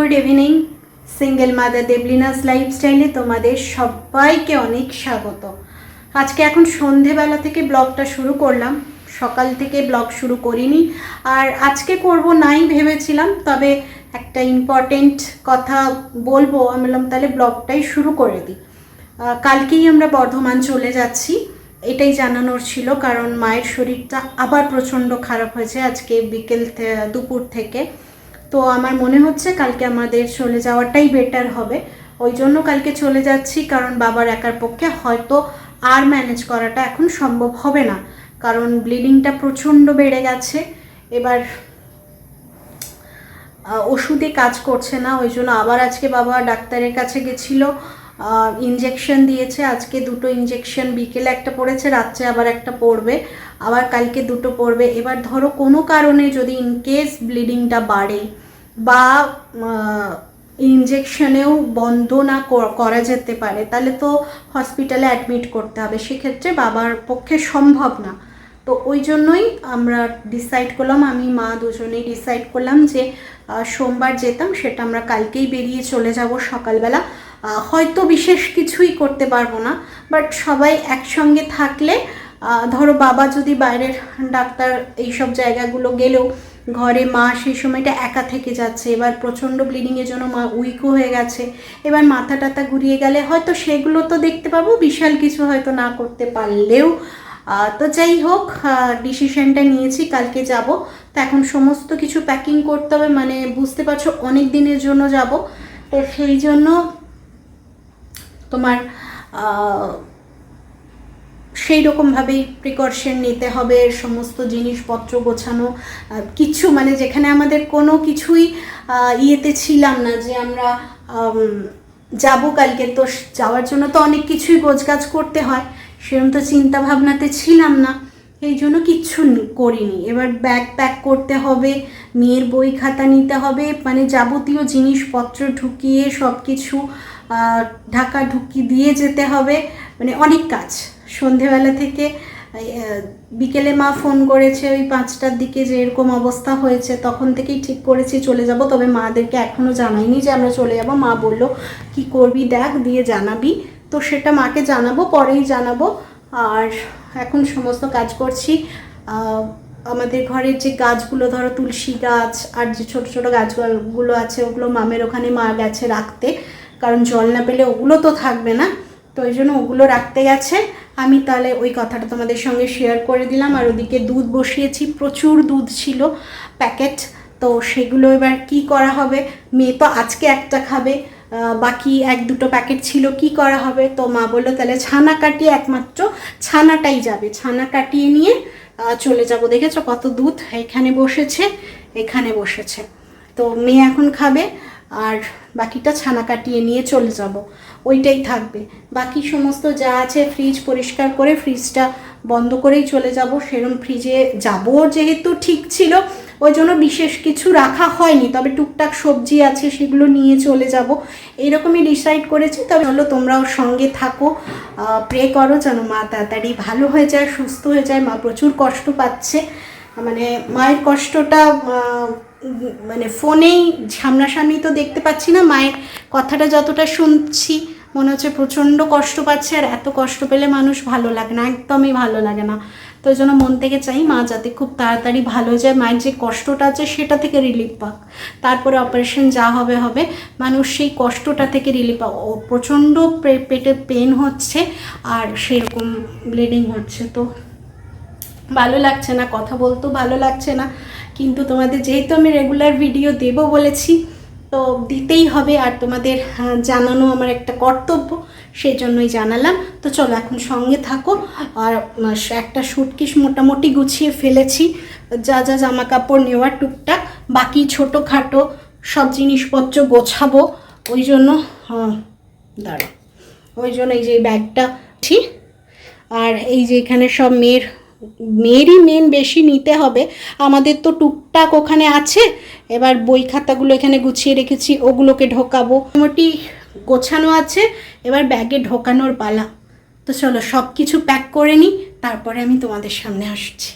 Good evening single mother Deblina's লাইফস্টাইলে তোমাদের সবাইকে অনেক স্বাগত। আজকে এখন সন্ধেবেলা থেকে ব্লগটা শুরু করলাম। সকাল থেকে ব্লগ শুরু করিনি। আর আজকে করব নাই ভেবেছিলাম, তবে একটা ইম্পর্টেন্ট কথা বলব। আমি বললাম, তাহলে ব্লগটাই শুরু করে দিই। কালকেই আমরা বর্ধমান চলে যাচ্ছি। এটাই জানানোর ছিল, কারণ মায়ের শরীরটা আবার প্রচণ্ড খারাপ হয়েছে আজকে বিকেল দুপুর থেকে। তো আমার মনে হচ্ছে কালকে আমাদের চলে যাওয়াটাই বেটার হবে। ওই জন্য কালকে চলে যাচ্ছি কারণ বাবার একার পক্ষে হয়তো আর ম্যানেজ করাটা এখন সম্ভব হবে না। কারণ ব্লিডিংটা প্রচণ্ড বেড়ে গেছে। এবার ওষুধে কাজ করছে না, ওই জন্য আবার আজকে বাবা ডাক্তারের কাছে গেছিল ইঞ্জেকশন দিয়েছে। আজকে দুটো ইঞ্জেকশন বিকেলে একটা পড়েছে, রাত্রে আবার একটা পড়বে। আবার কালকে দুটো পড়বে। এবার ধরো কোনো কারণে যদি ইনকেস ব্লিডিংটা বাড়ে বা ইঞ্জেকশনেও বন্ধ না কর- যেতে পারে, তাহলে তো হসপিটালে অ্যাডমিট করতে হবে। সেক্ষেত্রে বাবার পক্ষে সম্ভব না। তো ওই জন্যই আমরা ডিসাইড করলাম, আমি, মা দুজনেই ডিসাইড করলাম যে সোমবার যেতাম, সেটা আমরা কালকেই বেরিয়ে চলে যাব সকালবেলা। হয়তো বিশেষ কিছুই করতে পারব না বাট সবাই একসঙ্গে থাকলে ধরো বাবা যদি বাইরের ডাক্তার এইসব জায়গাগুলো গেলেও ঘরে মা সেই সময়টা একা থেকে যাচ্ছে, এবার প্রচণ্ড ব্লিডিংয়ের জন্য মা উইকও হয়ে গেছে, এবার মাথা টাথা ঘুরিয়ে গেলে হয়তো সেগুলো তো দেখতে পাবো, বিশাল কিছু হয়তো না করতে পারলেও। তো যাই হোক ডিসিশনটা নিয়েছি, কালকে যাব। তো এখন সমস্ত কিছু প্যাকিং করতে হবে মানে বুঝতে পারছ অনেক দিনের জন্য যাব। তো সেই জন্য তোমার সেই রকমভাবেই প্রিকশন নিতে হবে সমস্ত জিনিসপত্র গোছানো। কিছু মানে যেখানে আমাদের কোনো কিছুই ইয়েতে ছিলাম না যে আমরা আম, যাব কালকে। তো যাওয়ার জন্য তো অনেক কিছুই গোছগাছ করতে হয়। সেরকম তো চিন্তা ভাবনাতে ছিলাম না। এই জন্য কিচ্ছু করিনি। এবার ব্যাগ প্যাক করতে হবে মেয়ের বই খাতা নিতে হবে মানে যাবতীয় জিনিসপত্র ঢুকিয়ে সব কিছু ঢাকা ঢুকি দিয়ে যেতে হবে। মানে অনেক কাজ। সন্ধেবেলা থেকে বিকেলে মা ফোন করেছে, ওই পাঁচটার দিকে যে এরকম অবস্থা হয়েছে, তখন থেকেই ঠিক করেছি চলে যাব। তবে মাদেরকে এখনও জানাইনি যে আমরা চলে যাব। মা বলল, কি করবি দেখ, দিয়ে জানাবি। তো সেটা মাকে জানাব, পরেই জানাব। আর এখন সমস্ত কাজ করছি। আমাদের ঘরের যে গাছগুলো, ধরো তুলসী গাছ আর যে ছোট ছোট গাছগুলো আছে, ওগুলো মামের ওখানে মা গেছে রাখতে। কারণ জল না পেলে ওগুলো তো থাকবে না। তো ওই জন্য ওগুলো রাখতে গেছে আমি তাহলে ওই কথাটা তোমাদের সঙ্গে শেয়ার করে দিলাম। আর ওদিকে দুধ বসিয়েছি, প্রচুর দুধ ছিল প্যাকেট তো সেগুলো এবার কি করা হবে? মেয়ে তো আজকে একটা খাবে বাকি এক দুটো প্যাকেট ছিল, কি করা হবে? তো মা বলল, তাহলে ছানা কাটিয়ে একমাত্র ছানাটাই যাবে। ছানা কাটিয়ে নিয়ে চলে যাব। দেখেছ কত দুধ এখানে বসেছে এখানে বসেছে। তো মেয়ে এখন খাবে, আর বাকিটা ছানা কাটিয়ে নিয়ে চলে যাব। ওইটাই থাকবে। বাকি সমস্ত যা আছে ফ্রিজ পরিষ্কার করে ফ্রিজটা বন্ধ করেই চলে যাব। সেরম ফ্রিজে যাব যেহেতু ঠিক ছিল, ওই জন্য বিশেষ কিছু রাখা হয়নি। তবে টুকটাক সবজি আছে, সেগুলো নিয়ে চলে যাব। এইরকমই ডিসাইড করেছি। তবে হলো তোমরাও সঙ্গে থাকো। প্রে করো যেন মা তাড়াতাড়ি ভালো হয়ে যায়, সুস্থ হয়ে যায়। মা প্রচুর কষ্ট পাচ্ছে। মানে মায়ের কষ্টটা মানে ফোনেই সামনাসামনি তো দেখতে পাচ্ছি না, মায়ের কথাটা যতটা শুনছি, মনে হচ্ছে প্রচণ্ড কষ্ট পাচ্ছে আর এত কষ্ট পেলে মানুষ ভালো লাগে না, একদমই ভালো লাগে না। তো ওই জন্য মন থেকে চাই মা যাতে খুব তাড়াতাড়ি ভালো যায়, মায়ের যে কষ্টটা আছে সেটা থেকে রিলিফ পাক। তারপরে অপারেশন যা হবে হবে। মানুষ সেই কষ্টটা থেকে রিলিফ পাক। ও প্রচণ্ড পেটে পেন হচ্ছে আর সেরকম ব্লিডিং হচ্ছে। তো ভালো লাগছে না কথা বলতেও ভালো লাগছে না। কিন্তু তোমাদের যেহেতু আমি রেগুলার ভিডিও দেব বলেছি তো দিতেই হবে আর তোমাদের জানানো আমার একটা কর্তব্য সেই জন্যই জানালাম। তো চলো এখন সঙ্গে থাকো। আর একটা সুটকিস মোটামুটি গুছিয়ে ফেলেছি। যা যা জামা কাপড় নেওয়ার টুকটাক বাকি ছোটোখাটো সব জিনিসপত্র গোছাবো। ওই জন্য আহ, দাঁড়া ওই জন্য এই যে ব্যাগটা ঠিক। আর এই যে এখানে সব মেয়ের মেয়েরই মেন বেশি নিতে হবে। আমাদের তো টুকটাক ওখানে আছে। এবার বই খাতাগুলো এখানে গুছিয়ে রেখেছি, ওগুলোকে ঢোকাবো। মোটামুটি গোছানো আছে, এবার ব্যাগে ঢোকানোর পালা। তো চলো সব কিছু প্যাক করে নিই, তারপরে আমি তোমাদের সামনে আসছি।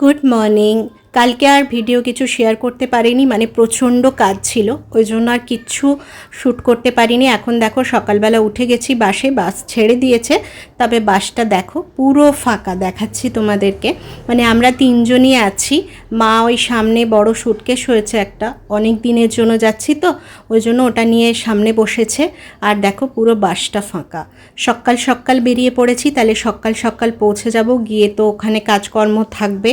গুড মর্নিং কালকে আর ভিডিও কিছু শেয়ার করতে পারিনি মানে প্রচণ্ড কাজ ছিল। ওই জন্য আর কিচ্ছু শ্যুট করতে পারিনি। এখন দেখো, সকালবেলা উঠে গেছি বাসে, বাস ছেড়ে দিয়েছে। তবে বাসটা দেখো পুরো ফাঁকা, দেখাচ্ছি তোমাদেরকে। মানে আমরা তিনজনই আছি। মা ওই সামনে বড় সুটকেস হয়েছে একটা। অনেক দিনের জন্য যাচ্ছি তো, ওই জন্য ওটা নিয়ে সামনে বসেছে। আর দেখো পুরো বাসটা ফাঁকা। সকাল সকাল বেরিয়ে পড়েছি, তাহলে সকাল সকাল পৌঁছে যাব। গিয়ে তো ওখানে কাজকর্ম থাকবে।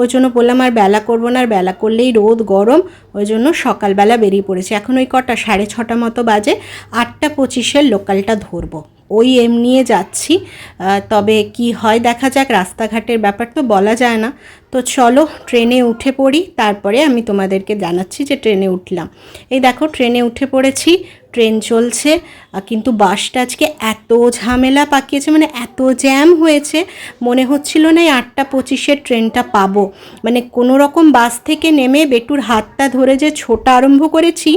ওই জন্য বললাম আর বেলা করব না, আর বেলা করলেই রোদ গরম। ওই জন্য সকালবেলা বেরিয়ে পড়েছি। এখন ওই কটা, সাড়ে ছটা মতো বাজে। আটটা পঁচিশের লোকালটা ধরবো। ওই এম নিয়ে যাচ্ছি। তবে কি হয় দেখা যাক, রাস্তাঘাটের ব্যাপার তো বলা যায় না। তো চলো, ট্রেনে উঠে পড়ি। তারপরে আমি তোমাদেরকে জানাচ্ছি যে ট্রেনে উঠলাম। এই দেখো, ট্রেনে উঠে পড়েছি। ট্রেন চলছে কিন্তু বাসটা আজকে এত ঝামেলা পাকিয়েছে মানে এত জ্যাম হয়েছে, মনে হচ্ছিল না এই আটটা পঁচিশের ট্রেনটা পাবো। মানে কোনো রকম বাস থেকে নেমে বেটুর হাতটা ধরে যে ছোটা আরম্ভ করেছি,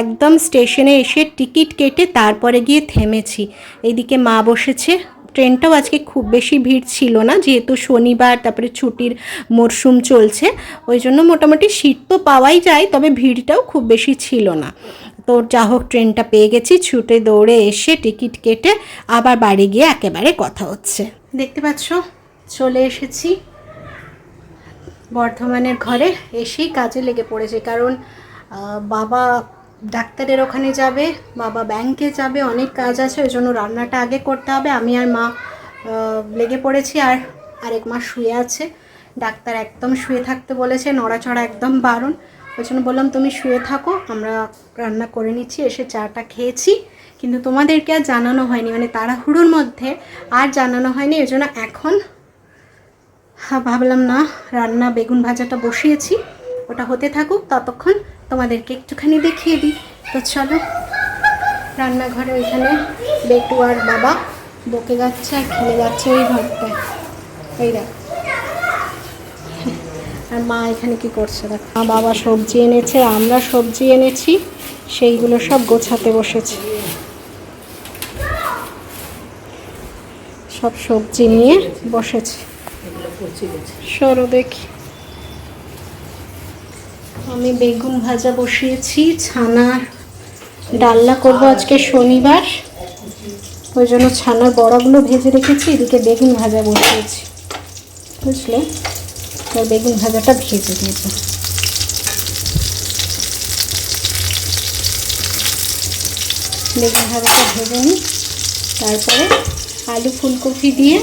একদম স্টেশনে এসে টিকিট কেটে তারপরে গিয়ে থেমেছি। এইদিকে মা বসেছে, ট্রেনটাও আজকে খুব বেশি ভিড় ছিল না, যেহেতু শনিবার, তারপরে ছুটির মরশুম চলছে, ওই জন্য মোটামুটি সিট তো পাওয়াই যায়, তবে ভিড়টাও খুব বেশি ছিল না। তো যা হোক ট্রেনটা পেয়ে গেছি, ছুটে দৌড়ে এসে টিকিট কেটে আবার বাড়ি গিয়ে একেবারে কথা হচ্ছে। দেখতে পাচ্ছ? চলে এসেছি বর্ধমানের ঘরে, এসেই কাজে লেগে পড়েছে কারণ বাবা ডাক্তারের ওখানে যাবে, বাবা ব্যাংকে যাবে, অনেক কাজ আছে, ওই জন্য রান্নাটা আগে করতে হবে। আমি আর মা লেগে পড়েছি আর আরেক মা শুয়ে আছে। ডাক্তার একদম শুয়ে থাকতে বলেছে, নড়াচড়া একদম বারণ। ওই জন্য বললাম, তুমি শুয়ে থাকো, আমরা রান্না করে নিচ্ছি, এসে চাটা খেয়েছি। কিন্তু তোমাদেরকে আর জানানো হয়নি মানে তাড়াহুড়োর মধ্যে আর জানানো হয়নি ওই জন্য এখন ভাবলাম না, রান্না বেগুন ভাজাটা বসিয়েছি, ওটা হতে থাকুক, ততক্ষণ তোমাদেরকে একটুখানি দেখিয়ে দিই। তো চলো, রান্নাঘরে ওইখানে বেটু আর বাবা বকে যাচ্ছে আর খেলে যাচ্ছে ওই ঘরটায় এই দেখ। আর মা এখানে কি করছে? মা বাবা সবজি এনেছে, আমরা সবজি এনেছি, সেইগুলো সব গোছাতে বসেছে। সব সবজি নিয়ে বসেছে। সরো দেখি। আমি বেগুন ভাজা বসিয়েছি ছানার ডালনা করব আজকে শনিবার। ওই জন্য ছানার বড়াগুলো ভেজে রেখেছি, এদিকে বেগুন ভাজা বসিয়েছি। বুঝলে? তো বেগুন ভাজাটা ভেজে নেব। বেগুন ভাজাটা ভেজে নিই। তারপরে আলু ফুলকপি দিয়ে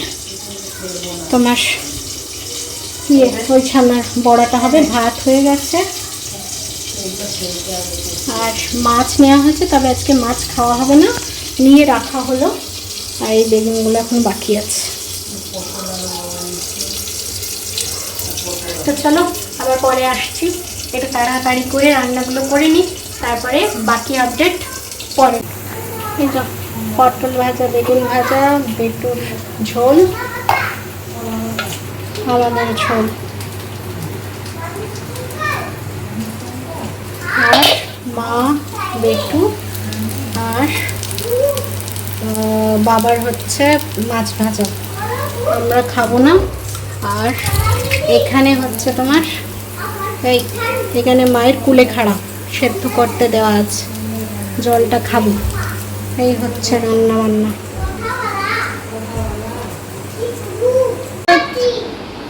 তোমার ইয়ে ওই ছানার বড়াটা হবে, ভাত হয়ে গেছে। আর মাছ নেওয়া হয়েছে, তবে আজকে মাছ খাওয়া হবে না। নিয়ে রাখা হলো। আর এই বেগুনগুলো এখন বাকি আছে। তো চলো আবার পরে আসছি। একটু তাড়াতাড়ি করে রান্নাগুলো করে নিই, তারপরে বাকি আপডেট পরে। পটল ভাজা, বেগুন ভাজা, বেটুর ঝোল, আমাদের ঝোল। আর মা, বেটু, আর বাবার হচ্ছে মাছ ভাজা। আমরা খাব না। আর এখানে হচ্ছে তোমার, এই, এখানে মায়ের কুলে খাড়া সেদ্ধ করতে দেওয়া আছে। জলটা খাব। এই হচ্ছে রান্না বান্না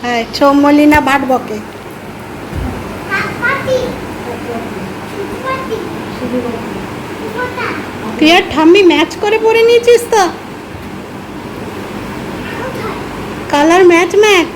হ্যাঁ চৌমলিনা ভাট বকে তুই আর ঠাম্মি ম্যাচ করে পরে নিয়েছিস তো? কালার ম্যাচ ম্যাচ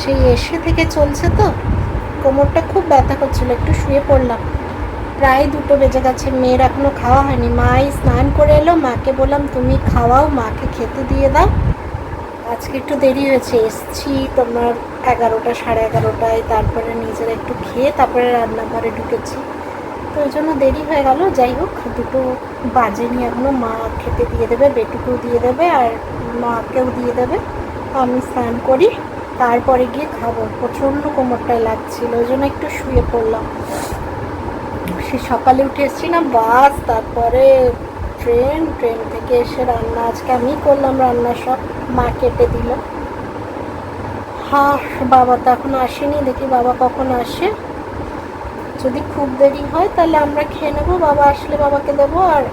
সেই এসে থেকে চলছে তো। কোমরটা খুব ব্যথা করছিল, একটু শুয়ে পড়লাম। প্রায় দুটো বেজে গেছে। মেয়ের এখনও খাওয়া হয়নি। মাই স্নান করে এলো। মাকে বললাম, তুমি খাওয়াও, মাকে খেতে দিয়ে দাও। আজকে একটু দেরি হয়েছে। এসছি তোমার এগারোটা, সাড়ে এগারোটায়। তারপরে নিজেরা একটু খেয়ে তারপরে রান্নাঘরে ঢুকেছি। তো ওই জন্য দেরি হয়ে গেল। যাই হোক, দুটো বাজেনি এখনও। মা খেতে দিয়ে দেবে, বেটুকেও দিয়ে দেবে, আর মাকেও দিয়ে দেবে। আমি স্নান করি। তারপরে গিয়ে খাব। প্রচণ্ড কোমরটায় লাগছিল। ওই জন্য একটু শুয়ে পড়লাম। সে সকালে উঠে এসেছি না, বাস, তারপরে ট্রেন ট্রেন থেকে এসে রান্না, আজকে আমি করলাম রান্না, সব মা কেটে দিল। হ্যাঁ বাবা তো এখনও আসেনি, দেখি বাবা কখন আসে। যদি খুব দেরি হয়, তাহলে আমরা খেয়ে নেব, বাবা আসলে বাবাকে দেবো, আর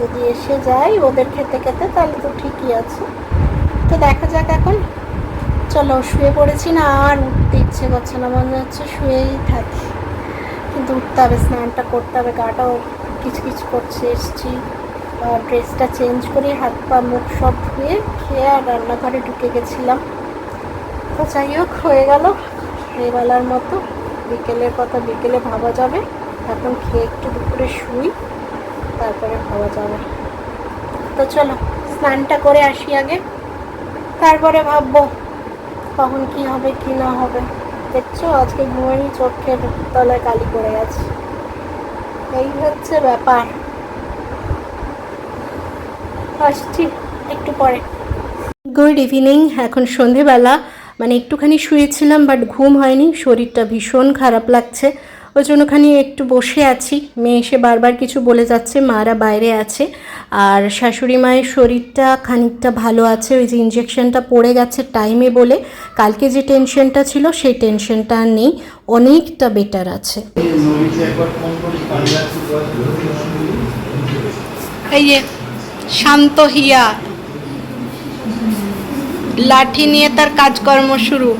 যদি এসে যাই ওদের খেতে খেতে, তাহলে তো ঠিকই আছে। তো দেখা যাক এখন। চলো, শুয়ে পড়েছি না, আর উঠতে ইচ্ছে করছে না, মনে হচ্ছে শুয়েই থাকি। কিন্তু উঠতে হবে, স্নানটা করতে হবে, গাটাও কিছু করছে, এসছি। ড্রেসটা চেঞ্জ করে হাত পা মুখ সব ধুয়ে খেয়ে আর রান্নাঘরে ঢুকে গেছিলাম। তো যাই হোক, হয়ে গেল বেলার মতো। বিকেলের কথা বিকেলে ভাবা যাবে। এখন খেয়ে একটু দুপুরে শুই, তারপরে ভাবা যাবে। তো চলো, স্নানটা করে আসি আগে। তারপরে ভাববো কখন কি হবে, কি না হবে। দেখছ? আজকে ঘুমানি চোখের তলায় কালি পড়ে গেছে। এই হচ্ছে ব্যাপার। আসছি একটু পরে। গুড ইভিনিং এখন সন্ধেবেলা। মানে একটুখানি শুয়েছিলাম বাট ঘুম হয়নি, শরীরটা ভীষণ খারাপ লাগছে। ওই জন্য জন্যখানি একটু বসে আছি। মেয়ে এসে বারবার কিছু বলে যাচ্ছে মারা বাইরে আছে। আর শাশুড়ি মায়ের শরীরটা খানিকটা ভালো আছে ওই যে ইঞ্জেকশনটা পড়ে গেছে টাইমে বলে। কালকে যে টেনশনটা ছিল সেই টেনশনটা আর নেই অনেকটা বেটার আছে। এই যে শান্ত হিয়া। লাঠি নিয়ে তার কাজকর্ম শুরু।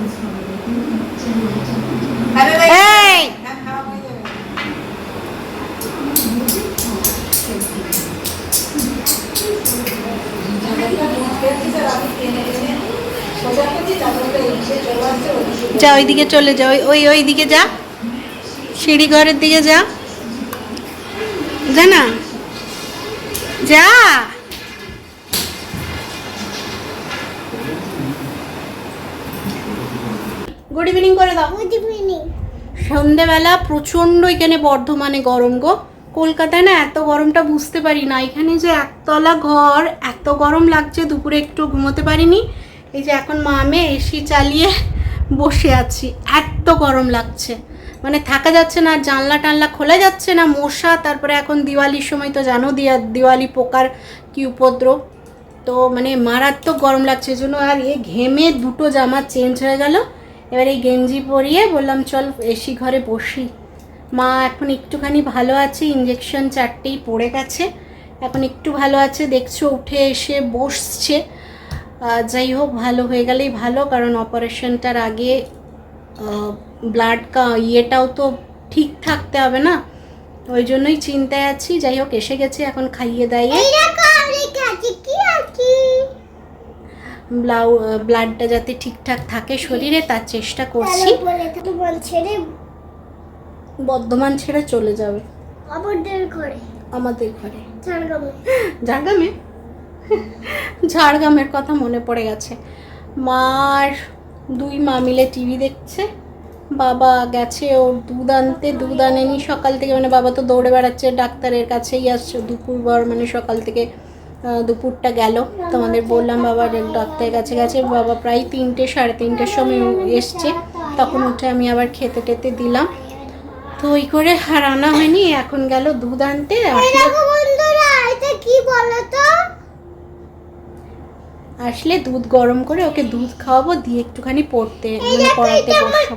এই! যা ওইদিকে চলে যা ওই ওই ওই দিকে যা। সিঁড়ি ঘরের দিকে যা। যা না। যা। গুড ইভিনিং করে দাও। সন্ধেবেলা প্রচণ্ড এখানে বর্ধমানে গরম গো। কলকাতায় না এত গরমটা বুঝতে পারি না। এখানে যে একতলা ঘর এত গরম লাগছে দুপুরে একটু ঘুমোতে পারিনি। এই যে এখন মা আমি এসি চালিয়ে বসে আছি, এত গরম লাগছে। মানে থাকা যাচ্ছে না আর জানলা টানলা খোলা যাচ্ছে না, মশা, তারপরে এখন দিওয়ালির সময় তো জানো দিয়া, দিওয়ালি, পোকার কি উপদ্রব। তো মানে মারাত্মক গরম লাগছে জন্য আর এ ঘেমে দুটো জামা চেঞ্জ হয়ে গেল। এবার এই গেঞ্জি পরিয়ে বললাম, চল এসি ঘরে বসি। মা এখন একটুখানি ভালো আছে ইঞ্জেকশন চারটেই পড়ে গেছে। এখন একটু ভালো আছে, দেখছ উঠে এসে বসছে। যাই হোক ভালো হয়ে গেলেই ভালো কারণ অপারেশনটার আগে ব্লাড কা ইয়েটাও তো ঠিক থাকতে হবে না। ওই জন্যই চিন্তায় আছি যাই হোক এসে গেছে এখন খাইয়ে দাইয়ে। ব্লাউ ব্লাডটা যাতে ঠিকঠাক থাকে শরীরে তার চেষ্টা করছি। বর্ধমান ছেড়ে চলে যাবে। আমাদের ঘরে। ঝাড়গ্রামে? ঝাড়গ্রামের কথা মনে পড়ে গেছে। মার দুই মা মিলে টিভি দেখছে। বাবা গেছে ওর দুধ আনতে, দুধ আনেনি সকাল থেকে। মানে বাবা তো দৌড়ে বেড়াচ্ছে, ডাক্তারের কাছেই আসছে। দুপুর বর মানে সকাল থেকে দুপুরটা গেল। তোমাদের বললাম বাবা ডাক্তারের কাছে গেছে। বাবা প্রায় তিনটে, সাড়ে তিনটের সময় এসছে। তখন উঠে আমি আবার খেতে টেতে দিলাম। তো ওই করে আর আনা হয়নি। এখন গেল দুধ আনতে। কি বলতো? আসলে দুধ গরম করে ওকে দুধ খাওয়াবো দিয়ে একটুখানি পড়তে মানে পড়াতে বসাবো।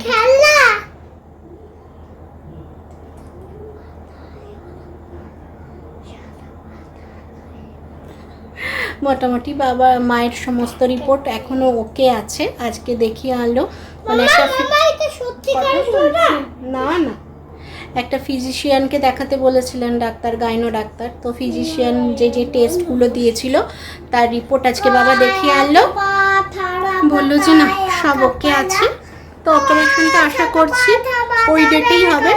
মোটামুটি বাবা মায়ের সমস্ত রিপোর্ট এখনও ওকে আছে। আজকে দেখিয়ে আনলো মানে না না। একটা ফিজিশিয়ানকে দেখাতে বলেছিলেন ডাক্তার গাইনো ডাক্তার। তো ফিজিশিয়ান যে যে টেস্টগুলো দিয়েছিল, তার রিপোর্ট আজকে বাবা দেখিয়ে আনলো। বলল যে, না, সব ওকে আছে। তো অপারেশনটা আশা করছি ওই ডেটেই হবে।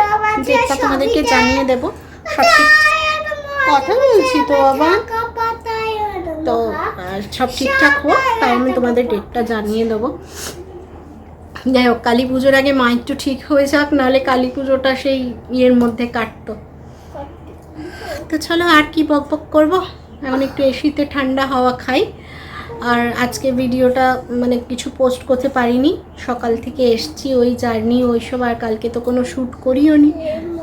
ডেটটা তোমাদেরকে জানিয়ে দেবো। সঠিক কথা বলছি তো বাবা। তো সব ঠিকঠাক হোক তাই আমি তোমাদের ডেটটা জানিয়ে দেবো। যাই হোক, কালী পুজোর আগে মা একটু ঠিক হয়ে যাক, নাহলে কালী পুজোটা সেই ইয়ের মধ্যে কাটতো। তো চলো আর কি বক বক করব? এখন একটু এসিতে ঠান্ডা হাওয়া খাই। আর আজকে ভিডিওটা মানে কিছু পোস্ট করতে পারিনি। সকাল থেকে এসছি, ওই জার্নি ওইসব, আর কালকে তো কোনো শ্যুট করিও নি।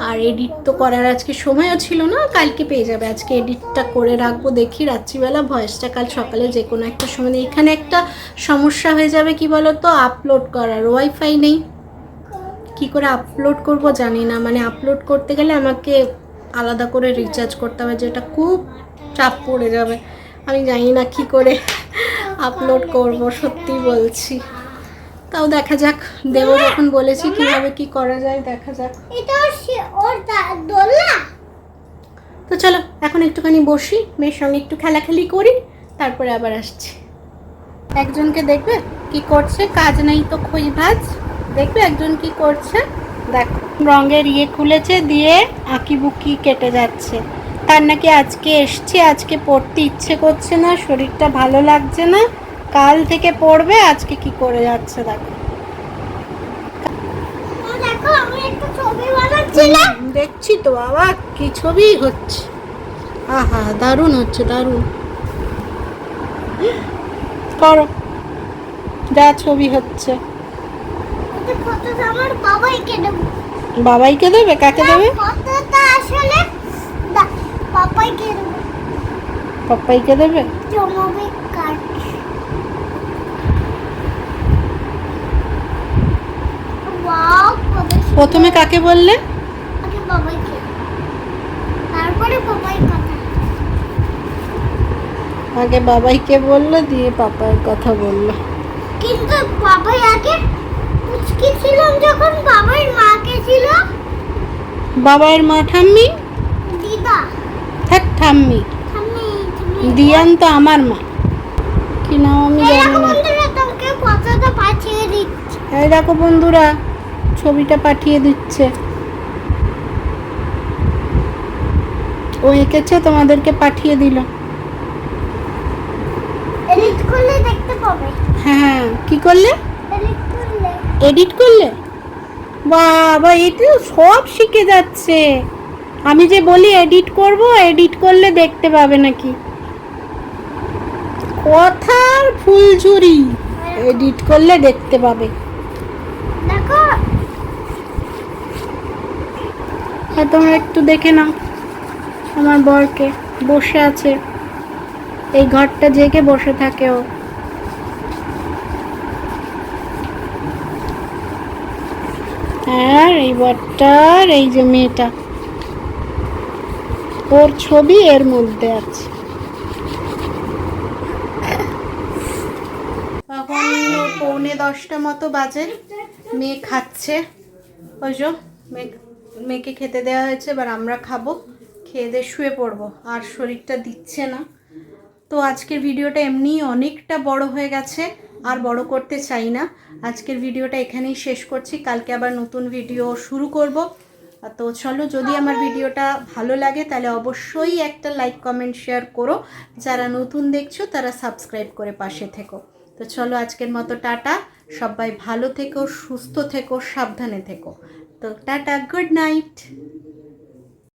আর এডিট তো করার আজকে সময়ও ছিল না, কালকে পেয়ে যাবে। আজকে এডিটটা করে রাখব, দেখি রাত্রিবেলা ভয়েসটা কাল সকালে যে কোনো একটা সময় এখানে একটা সমস্যা হয়ে যাবে কি বলো তো আপলোড করার ওয়াইফাই নেই। কি করে আপলোড করব জানি না। মানে আপলোড করতে গেলে আমাকে আলাদা করে রিচার্জ করতে হবে, যেটা খুব চাপ পড়ে যাবে। আমি জানি না কি করে আপলোড করব সত্যি বলছি। তাও দেখা যাক দেবো যখন বলেছি কীভাবে কি করা যায় দেখা যাক। তো চলো এখন একটুখানি বসি মেয়ের সঙ্গে একটু খেলাখেলি করি তারপরে আবার আসছি। একজনকে দেখবে কি করছে কাজ নেই তো খোঁজ ভাজ। দেখবে একজন কি করছে দেখো। রঙের ইয়ে খুলেছে দিয়ে আঁকি বুকি কেটে যাচ্ছে। তার নাকি আজকে এসছে আজকে পড়তে ইচ্ছে করছে না শরীরটা ভালো লাগছে না। কাল থেকে পড়বে আজকে কি করে যাচ্ছে দেখো। দেখছি তো বাবা কি ছবি হচ্ছে। আহা দারুণ হচ্ছে দারুণ। করো যা ছবি হচ্ছে। বাবাইকে দেবে? কাকে দেবে? আসলে পাপাইকে দেবো? দেবে? জমাবে। প্রথমে কাকে বললে? আগে বাবাইকে বলল দিয়ে পাপার কথা বলল। কিন্তু বাবাই আগে পুচকি ছিলাম যখন বাবাই মাকে ছিল? বাবার মা ঠাম্মি? দিদা। ঠাম্মি। দিয়ান তো আমার মা। কি নাম আমি জানি না। এই দেখো বন্ধুরা ছবিটা পাঠিয়ে দিচ্ছে। ও এঁকেছে তোমাদেরকে পাঠিয়ে দিল। করলে হ্যাঁ কি করলে? এডিট করলে। এডিট করলে? বাবা এটা সব শিখে যাচ্ছে। আমি যে বলি এডিট করব এডিট করলে দেখতে পাবে নাকি। কথার ফুলঝুরি এডিট করলে দেখতে পাবে। দেখো। আর তোমরা একটু দেখে নাও আমার বরকে। বসে আছে। এই ঘরটা জেগে বসে থাকে ও। আর এই বরটার এই যে মেয়েটা। ওর ছবি এর মধ্যে আছে। এখন পৌনে দশটা মতো বাজে। মেয়ে খাচ্ছে। ওই মেয়ে মেয়েকে খেতে দেওয়া হয়েছে, এবার আমরা খাব। খেয়ে দিয়ে শুয়ে পড়ব। আর শরীরটা দিচ্ছে না। তো আজকের ভিডিওটা এমনিই অনেকটা বড় হয়ে গেছে। আর বড় করতে চাই না। আজকের ভিডিওটা এখানেই শেষ করছি। কালকে আবার নতুন ভিডিও শুরু করব। তো চলো, যদি আমার ভিডিওটা ভালো লাগে, তাহলে অবশ্যই একটা লাইক কমেন্ট শেয়ার করো। যারা নতুন দেখছ, তারা সাবস্ক্রাইব করে পাশে থেকো। তো চলো, আজকের মতো টাটা। সবাই ভালো থেকো, সুস্থ থেকো, সাবধানে থেকো। তো টাটা গুড নাইট